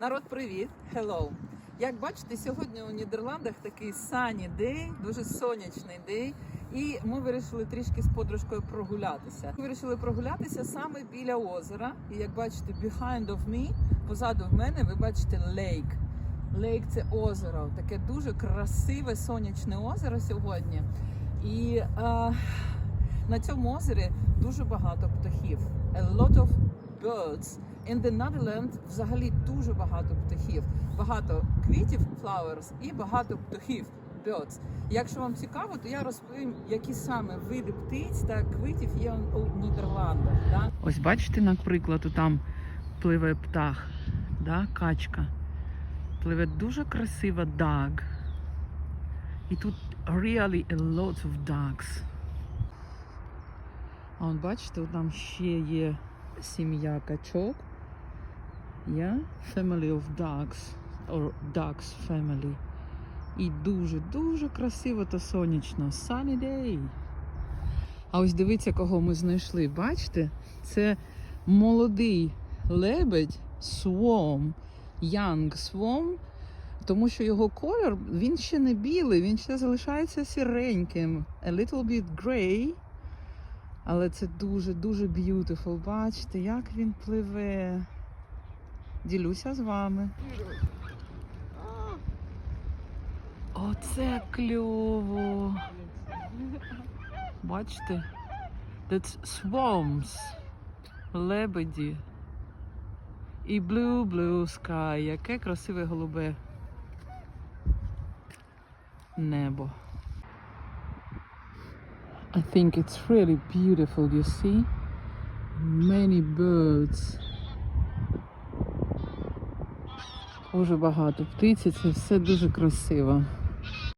Народ, привіт! Hello! Як бачите, сьогодні у Нідерландах такий sunny day, дуже сонячний день. І ми вирішили трішки з подружкою прогулятися. Ми вирішили прогулятися саме біля озера. І як бачите, behind of me, позаду в мене, ви бачите lake. Лейк це озеро, таке дуже красиве сонячне озеро сьогодні. І е, на цьому озері дуже багато птахів. A lot of birds. In the Netherlands взагалі дуже багато птахів. Багато квітів, flowers, і багато птахів. Birds. Якщо вам цікаво, то я розповім, які саме види птиць та квітів є у Нідерландах. Да? Ось бачите, наприклад, там пливе птах, да? качка. Пливе дуже красива даг. І тут really a lot of dogs. А от бачите, там ще є сім'я качок. Yeah? Family of dogs. Or dogs family. І дуже-дуже красиво та сонячно. Sunny day. А ось дивіться, кого ми знайшли. Бачите? Це молодий лебедь Swarm. Young Swarm. Тому що його колір, він ще не білий, він ще залишається сіреньким. A little bit grey. Але це дуже-дуже beautiful. Бачите, як він пливе. Ділюся з вами. Оце кльово. Бачите? That's swarms. Лебеді. І blue, blue sky. Яке красиве голубе небо. I think it's really beautiful, you see? Many birds. Дуже багато птиці, це все дуже красиво.